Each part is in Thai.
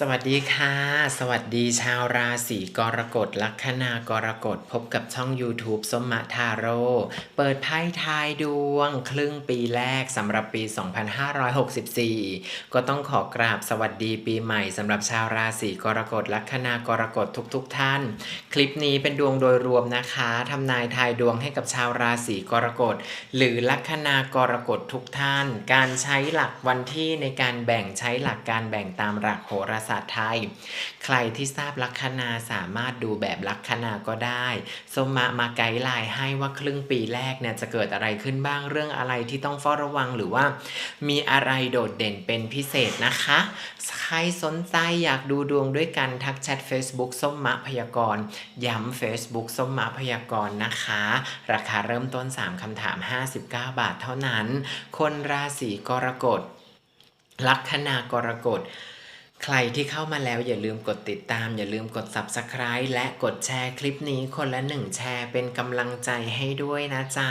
สวัสดีค่ะ สวัสดีชาวราศีกรกฎลัคนากรกฎพบกับช่อง YouTube สมมะทาโร่เปิดไพ่ทายดวง ครึ่งปีแรกสำหรับปี 2564 ก็ต้องขอกราบสวัสดีปีใหม่สำหรับชาวราศีกรกฎลัคนากรกฎทุกๆทท่าน คลิปนี้เป็นดวงโดยรวมนะคะทำนายทายดวงให้กับชาวราศีกรกฎหรือลัคนากรกฎทุกท่าน การใช้หลักวันที่ในการแบ่งใช้หลักการแบ่งตามหลักโหราศาสตร์ไทย ใครที่ทราบลัคนาสามารถดูแบบลัคนาก็ได้สมมามาไกด์ไลน์ให้ว่าครึ่งปีแรกเนี่ยจะเกิดอะไรขึ้นบ้างเรื่องอะไรที่ต้องเฝ้าระวังหรือว่า มีอะไรโดดเด่นเป็นพิเศษนะคะ ใครสนใจอยากดูดวงด้วยกันทักแชท Facebook ส้มมะพยากรณ์ย้ำ Facebook ส้มมะพยากรณ์นะคะ ราคาเริ่มต้น 3คำถาม 59 บาทเท่านั้น คนราศีกรกฎลัคนากรกฎ ใครที่เข้ามาแล้วอย่าลืมกดติดตาม อย่าลืมกด Subscribe และกดแชร์คลิปนี้คนละหนึ่งแชร์เป็นกำลังใจให้ด้วยนะจ๊ะ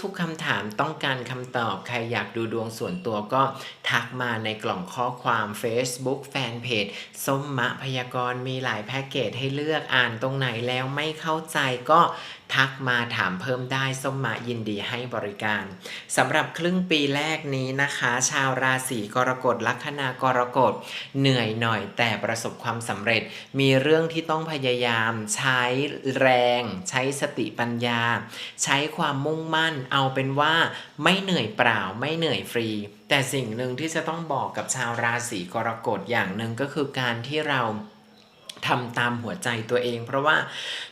ทุกๆคำถามต้องการคำตอบใครอยากดูดวงส่วนตัวก็ทักมาในกล่องข้อความ Facebook Fanpage ส้มมะพยากรมีหลายแพ็กเกจให้เลือกอ่านตรงไหนแล้วไม่เข้าใจก็ ทักมาถามเพิ่มได้ส้มมะยินดีให้บริการสำหรับครึ่งปีแรกนี้นะคะ ชาวราศีกรกฎลัคนากรกฎเหนื่อยหน่อยแต่ประสบความสำเร็จ มีเรื่องที่ต้องพยายามใช้แรง ใช้สติปัญญา ใช้ความมุ่งมั่นเอาเป็นว่าไม่เหนื่อยเปล่าไม่เหนื่อยฟรีแต่สิ่งหนึ่งที่จะต้องบอกกับชาวราศีกรกฎอย่างหนึ่งก็คือการที่เรา ทำตามหัวใจตัวเอง เพราะว่า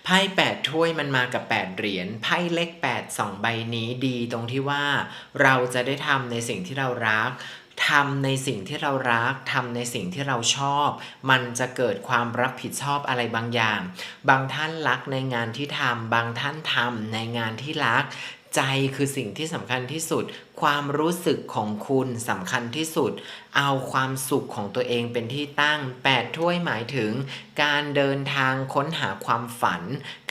ไพ่แปดถ้วยมันมากับแปดเหรียญไพ่เลขแปดสองใบนี้ดีตรงที่ว่าเราจะได้ทำในสิ่งที่เรารักทำในสิ่งที่เรารักทำในสิ่งที่เราชอบ มันจะเกิดความรับผิดชอบอะไรบางอย่าง บางท่านรักในงานที่ทำบางท่านทำในงานที่รัก ใจคือสิ่งที่สำคัญที่สุด ความรู้สึกของคุณสำคัญที่สุด เอาความสุขของตัวเองเป็นที่ตั้ง 8 ถ้วยหมายถึง การเดินทางค้นหาความฝัน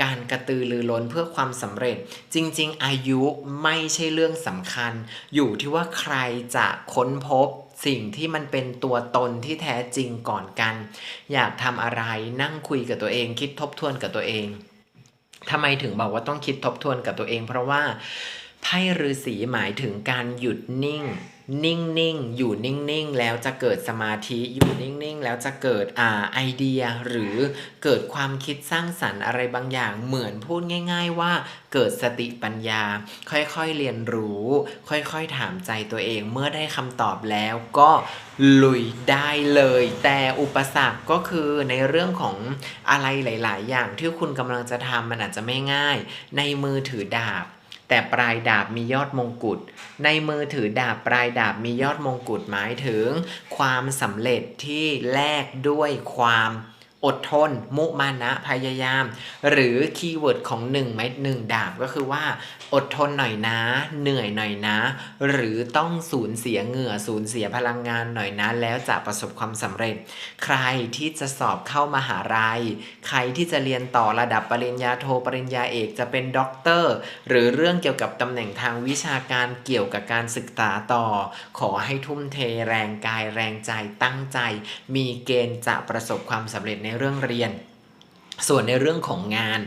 การกระตือรือร้นเพื่อความสำเร็จ จริง ๆ อายุไม่ใช่เรื่องสำคัญ อยู่ที่ว่าใครจะค้นพบสิ่งที่มันเป็นตัวตนที่แท้จริงก่อนกัน อยากทำอะไรนั่งคุยกับตัวเอง คิดทบทวนกับตัวเอง ทำไมถึงบอกว่าต้องคิดทบทวนกับตัวเอง เพราะว่าไพ่ฤาษีหมายถึงการหยุดนิ่ง นิ่งนิ่งอยู่นิ่งนิ่งแล้วจะเกิดสมาธิ อยู่นิ่งนิ่งแล้วจะเกิดอ่าไอเดีย หรือเกิดความคิดสร้างสรรค์อะไรบางอย่าง เหมือนพูดง่าย ๆ ว่าเกิดสติปัญญา ค่อยๆ เรียนรู้ ค่อยๆ ถามใจตัวเอง เมื่อได้คำตอบแล้วก็ลุยได้เลย แต่อุปสรรคก็คือในเรื่องของอะไรหลาย ๆ อย่างที่คุณกำลังจะทำมันอาจจะไม่ง่าย ในมือถือดาบ แต่ปลายดาบมียอดมงกุฎ ในมือถือดาบปลายดาบมียอดมงกุฎหมายถึง ความสำเร็จที่แลกด้วยความ อดทน มุมานะ พยายาม หรือคีย์เวิร์ดของ1ไม้หนึ่งดาบก็คือว่า อดทนหน่อยนะ เหนื่อยหน่อยนะ หรือต้องสูญเสียเหงื่อสูญเสียพลังงานหน่อยนะ แล้วจะประสบความสำเร็จ ใครที่จะสอบเข้ามหาลัย ใครที่จะเรียนต่อระดับปริญญาโทปริญญาเอกจะเป็นด็อกเตอร์ หรือเรื่องเกี่ยวกับตำแหน่งทางวิชาการเกี่ยวกับการศึกษาต่อ ขอให้ทุ่มเทแรงกายแรงใจตั้งใจ มีเกณฑ์จะประสบความสำเร็จในในเรื่องเรียน ส่วนในเรื่องของงาน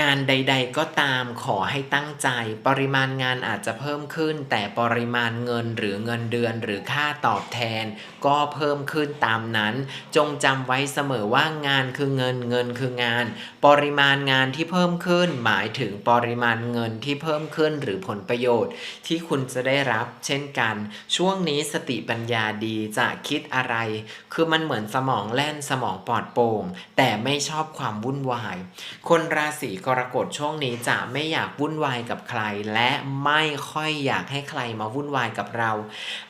งานใด ๆ ก็ตามขอให้ตั้งใจ ปริมาณงานอาจจะเพิ่มขึ้น แต่ปริมาณเงินหรือเงินเดือนหรือค่าตอบแทน ก็เพิ่มขึ้นตามนั้น จงจำไว้เสมอว่างานคือเงินเงินคืองาน ปริมาณงานที่เพิ่มขึ้น หมายถึงปริมาณเงินที่เพิ่มขึ้นหรือผลประโยชน์ ที่คุณจะได้รับ เช่นกัน ช่วงนี้สติปัญญาดีจะคิดอะไร คือมันเหมือนสมองแล่นสมองปลอดโปร่งแต่ไม่ชอบความวุ่นวาย คนราศีกรกฎช่วงนี้จะไม่อยากวุ่นวายกับใคร และไม่ค่อยอยากให้ใครมาวุ่นวายกับเรา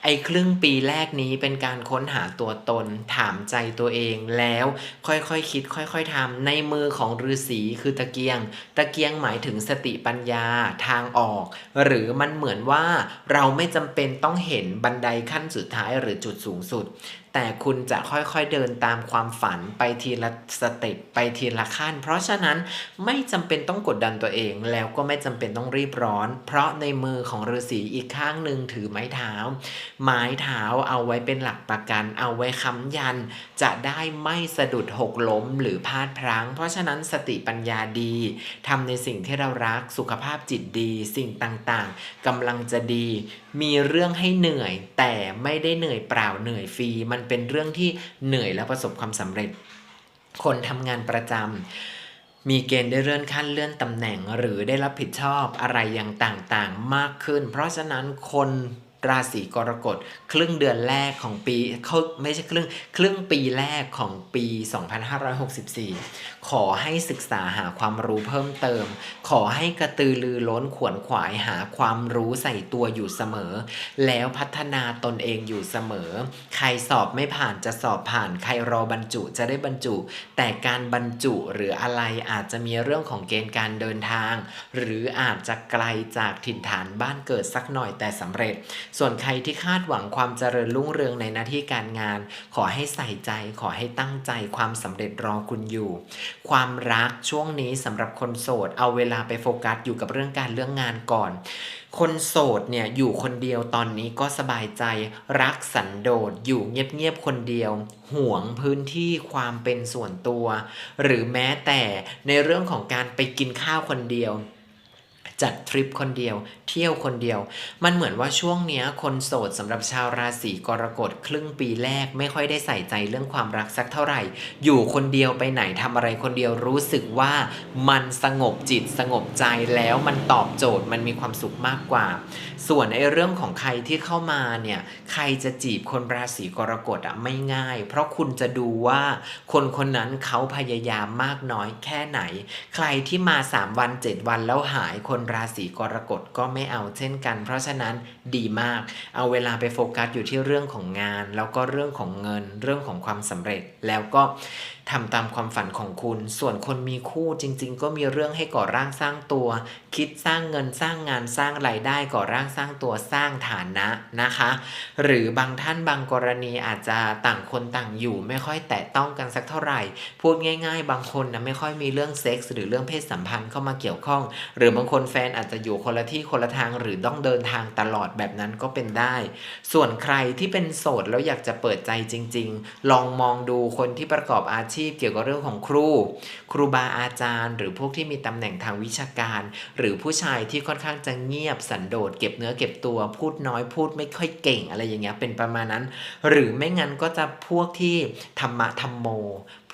ไอ้ครึ่งปีแรกนี้เป็นการค้นหาตัวตน ถามใจตัวเองแล้วค่อยๆคคิด ค่อยๆทำในมือของฤาษีคือตะเกียง ตะเกียงหมายถึงสติปัญญาทางออก หรือมันเหมือนว่าเราไม่จำเป็นต้องเห็นบันไดขั้นสุดท้ายหรือจุดสูงสุด แต่คุณจะค่อยๆเดินตามความฝันไปทีละสเต็ปไปทีละขั้น เพราะฉะนั้นไม่จจำเป็นต้องกดดันตัวเอง แล้วก็ไม่จำเป็นต้องรีบร้อน เพราะในมือของฤาษีอีกข้างหนึ่งถือไม้เท้า ไม้เท้าเอาไว้เป็นหลักประกัน เอาไว้ค้ำยัน จะได้ไม่สะดุดหกล้มหรือพลาดพลั้ง เพราะฉะนั้นสติปัญญาดีทำในสิ่งที่เรารักสุขภาพจิตดี สิ่งต่างๆกำลังจะดี มีเรื่องให้เหนื่อย แต่ไม่ได้เหนื่อยเปล่าเหนื่อยฟรีมันมันเป็นเรื่องที่เหนื่อยและประสบความสำเร็จ คนทำงานประจำมีเกณฑ์ได้เลื่อนขั้นเลื่อนตำแหน่งหรือได้รับผิดชอบอะไรอย่างต่างๆ มากขึ้น เพราะฉะนั้นคน ราศีกรกฎครึ่งเดือนแรกของปีเขาไม่ใช่ครึ่งครึ่งปีแรกของปี 2564 ขอให้ศึกษาหาความรู้เพิ่มเติม ขอให้กระตือรือร้นขวนขวายหาความรู้ใส่ตัวอยู่เสมอ แล้วพัฒนาตนเองอยู่เสมอ ใครสอบไม่ผ่านจะสอบผ่าน ใครรอบรรจุจะได้บรรจุ แต่การบรรจุหรืออะไรอาจจะมีเรื่องของเกณฑ์การเดินทาง หรืออาจจะไกลจากถิ่นฐานบ้านเกิดสักหน่อยแต่สำเร็จส่วนใครที่คาดหวังความเจริญรุ่งเรืองในหน้าที่การงาน ขอให้ใส่ใจ ขอให้ตั้งใจความสำเร็จรอคุณอยู่ ความรักช่วงนี้สำหรับคนโสด เอาเวลาไปโฟกัสอยู่กับเรื่องการเรื่องงานก่อน คนโสดเนี่ยอยู่คนเดียวตอนนี้ก็สบายใจ รักสันโดษอยู่เงียบๆคนเดียว ห่วงพื้นที่ความเป็นส่วนตัว หรือแม้แต่ในเรื่องของการไปกินข้าวคนเดียว จัดทริปคนเดียว เที่ยวคนเดียว มันเหมือนว่าช่วงเนี้ยคนโสดสำหรับชาวราศีกรกฎครึ่งปีแรกไม่ค่อยได้ใส่ใจเรื่องความรักสักเท่าไหร่ อยู่คนเดียวไปไหนทำอะไรคนเดียวรู้สึกว่ามันสงบจิตสงบใจแล้วมันตอบโจทย์มันมีความสุขมากกว่า ส่วนไอ้เรื่องของใครที่เข้ามาเนี่ยใครจะจีบคนราศีกรกฎอะไม่ง่าย เพราะคุณจะดูว่าคนคนนั้นเขาพยายามมากน้อยแค่ไหน ใครที่มา 3 วัน 7 วันแล้วหายคนราศีกรกฎก็ไม่เอาเช่นกัน เพราะฉะนั้นดีมาก เอาเวลาไปโฟกัสอยู่ที่เรื่องของงาน แล้วก็เรื่องของเงิน เรื่องของความสำเร็จแล้วก็ทำตามความฝันของคุณ ส่วนคนมีคู่จริง ๆ ก็มีเรื่องให้ก่อร่างสร้างตัว คิดสร้างเงินสร้างงานสร้างรายได้ก่อร่างสร้างตัวสร้างฐานะนะคะ หรือบางท่านบางกรณีอาจจะต่างคนต่างอยู่ไม่ค่อยแตะต้องกันสักเท่าไหร่ พูดง่าย ๆ บางคนนะไม่ค่อยมีเรื่องเซ็กส์หรือเรื่องเพศสัมพันธ์เข้ามาเกี่ยวข้อง หรือบางคนแฟนอาจจะอยู่คนละที่คนละทางหรือต้องเดินทางตลอดแบบนั้นก็เป็นได้ ส่วนใครที่เป็นโสดแล้วอยากจะเปิดใจจริง ๆ ลองมองดูคนที่ประกอบอาชีพเกี่ยวกับเรื่องของครู ครูบาอาจารย์ หรือพวกที่มีตำแหน่งทางวิชาการ หรือผู้ชายที่ค่อนข้างจะเงียบสันโดษเก็บเนื้อเก็บตัวพูดน้อยพูดไม่ค่อยเก่งอะไรอย่างเงี้ยเป็นประมาณนั้น หรือไม่งั้นก็จะพวกที่ธรรมะธรรมโม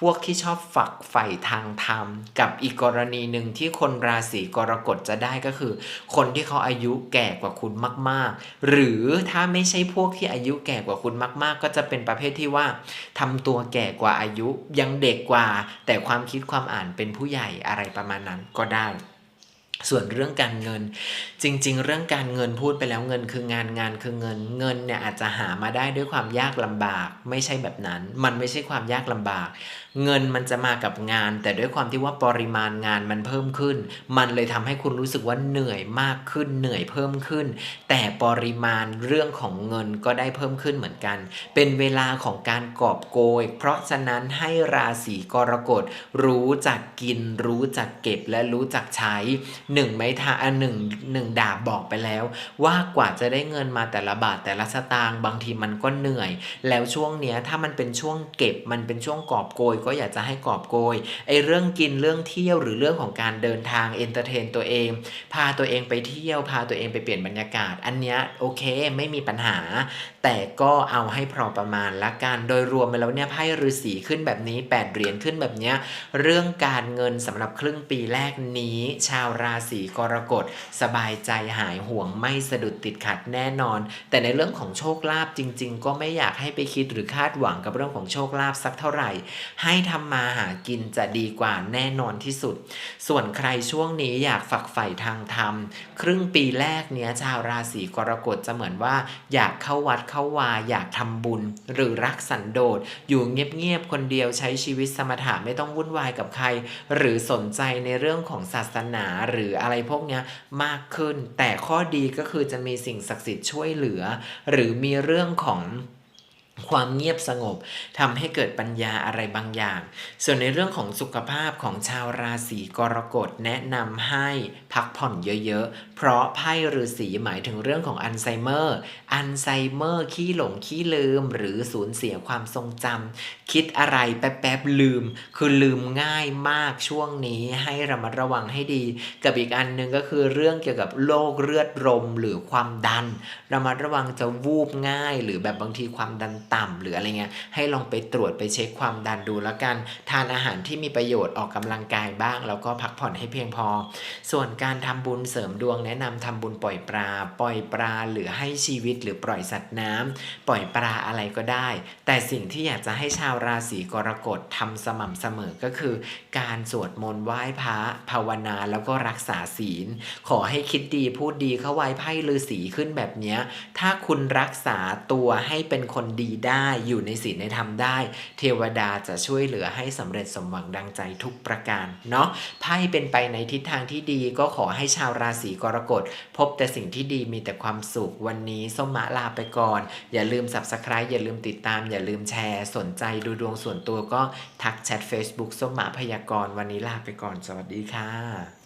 พวกที่ชอบฝักใฝ่ทางธรรม กับอีกกรณีหนึ่งที่คนราศีกรกฎจะได้ก็คือ คนที่เขาอายุแก่กว่าคุณมาก ๆ หรือถ้าไม่ใช่พวกที่อายุแก่กว่าคุณมาก ๆ ก็จะเป็นประเภทที่ว่าทำตัวแก่กว่าอายุยังเด็กกว่า แต่ความคิดความอ่านเป็นผู้ใหญ่อะไรประมาณนั้นก็ได้ส่วนเรื่องการเงิน จริง ๆ เรื่องการเงินพูดไปแล้วเงินคืองานงานคือเงิน เงินเนี่ยอาจจะหามาได้ด้วยความยากลำบาก ไม่ใช่แบบนั้น มันไม่ใช่ความยากลำบาก เงินมันจะมากับงาน แต่ด้วยความที่ว่าปริมาณงานมันเพิ่มขึ้น มันเลยทำให้คุณรู้สึกว่าเหนื่อยมากขึ้นเหนื่อยเพิ่มขึ้น แต่ปริมาณเรื่องของเงินก็ได้เพิ่มขึ้นเหมือนกัน เป็นเวลาของการกอบโกย เพราะฉะนั้นให้ราศีกรกฎรู้จักกิน รู้จักเก็บและรู้จักใช้หนึ่งไม้ทาอันหนึ่งหนึ่งดาบบอกไปแล้ว ว่ากว่าจะได้เงินมาแต่ละบาทแต่ละสตางค์บางทีมันก็เหนื่อย แล้วช่วงเนี้ยถ้ามันเป็นช่วงเก็บมันเป็นช่วงกอบโกยก็อยากจะให้กอบโกยไอ้เรื่องกินเรื่องเที่ยวหรือเรื่องของการเดินทางเอนเตอร์เทนตัวเอง พาตัวเองไปเที่ยวพาตัวเองไปเปลี่ยนบรรยากาศ อันเนี้ยโอเคไม่มีปัญหาแต่ก็เอาให้พอประมาณละกันโดยรวมไปแล้วเนี่ยไพ่ฤาษีขึ้นแบบนี้ 8 เหรียญขึ้นแบบเนี้ยเรื่องการเงินสำหรับครึ่งปีแรกนี้ ชาวราศีกรกฎสบายใจหายห่วงไม่สะดุดติดขัดแน่นอน แต่ในเรื่องของโชคลาภจริง ๆ ก็ไม่อยากให้ไปคิดหรือคาดหวังกับเรื่องของโชคลาภสักเท่าไหร่ ให้ทำมาหากินจะดีกว่าแน่นอนที่สุด ส่วนใครช่วงนี้อยากฝักใฝ่ทางธรรม ครึ่งปีแรกเนี้ยชาวราศีกรกฎจะเหมือนว่าอยากเข้าวัดเข้าวาอยากทำบุญ หรือรักสันโดษอยู่เงียบๆคนเดียวใช้ชีวิตสมถะไม่ต้องวุ่นวายกับใคร หรือสนใจในเรื่องของศาสนาหรืออะไรพวกนี้มากขึ้น แต่ข้อดีก็คือจะมีสิ่งศักดิ์สิทธิ์ช่วยเหลือ หรือมีเรื่องของ ความเงียบสงบทำให้เกิดปัญญาอะไรบางอย่าง ส่วนในเรื่องของสุขภาพของชาวราศีกรกฎแนะนำให้พักผ่อนเยอะๆ เพราะไพ่ฤาษีหมายถึงเรื่องของอัลไซเมอร์อัลไซเมอร์ขี้หลงขี้ลืม หรือสูญเสียความทรงจำคิดอะไรแป๊บๆลืม คือลืมง่ายมากช่วงนี้ให้ระมัดระวังให้ดี กับอีกอันหนึ่งก็คือเรื่องเกี่ยวกับโรคเลือดรมหรือความดัน ระมัดระวังจะวูบง่าย หรือแบบบางทีความดันต่ำหรืออะไรเงี้ยให้ลองไปตรวจไปเช็คความดันดูแล้วกัน ทานอาหารที่มีประโยชน์ออกกำลังกายบ้าง แล้วก็พักผ่อนให้เพียงพอ ส่วนการทำบุญเสริมดวงแนะนำทำบุญปล่อยปลา ปล่อยปลาหรือให้ชีวิตหรือปล่อยสัตว์น้ำปล่อยปลาอะไรก็ได้ แต่สิ่งที่อยากจะให้ชาวราศีกรกฎทำสม่ำเสมอก็คือ การสวดมนต์ไหว้พระภาวนาแล้วก็รักษาศีล ขอให้คิดดีพูดดีเข้าไว้ไพ่ฤาษีขึ้นแบบนี้ถ้าคุณรักษาตัวให้เป็นคนดีได้ได้อยู่ในศีลในธรรมได้ เทวดาจะช่วยเหลือให้สำเร็จสมหวังดังใจทุกประการเนาะไพ่เป็นไปในทิศทางที่ดีก็ขอให้ชาวราศีกรกฎ พบแต่สิ่งที่ดีมีแต่ความสุขวันนี้ส้มมะลาไปก่อน อย่าลืม subscribe อย่าลืมติดตาม อย่าลืมแชร์ สนใจดูดวงส่วนตัวก็ทักแชท Facebook ส้มมาพยากรณ์วันนี้ลาไปก่อน สวัสดีค่ะ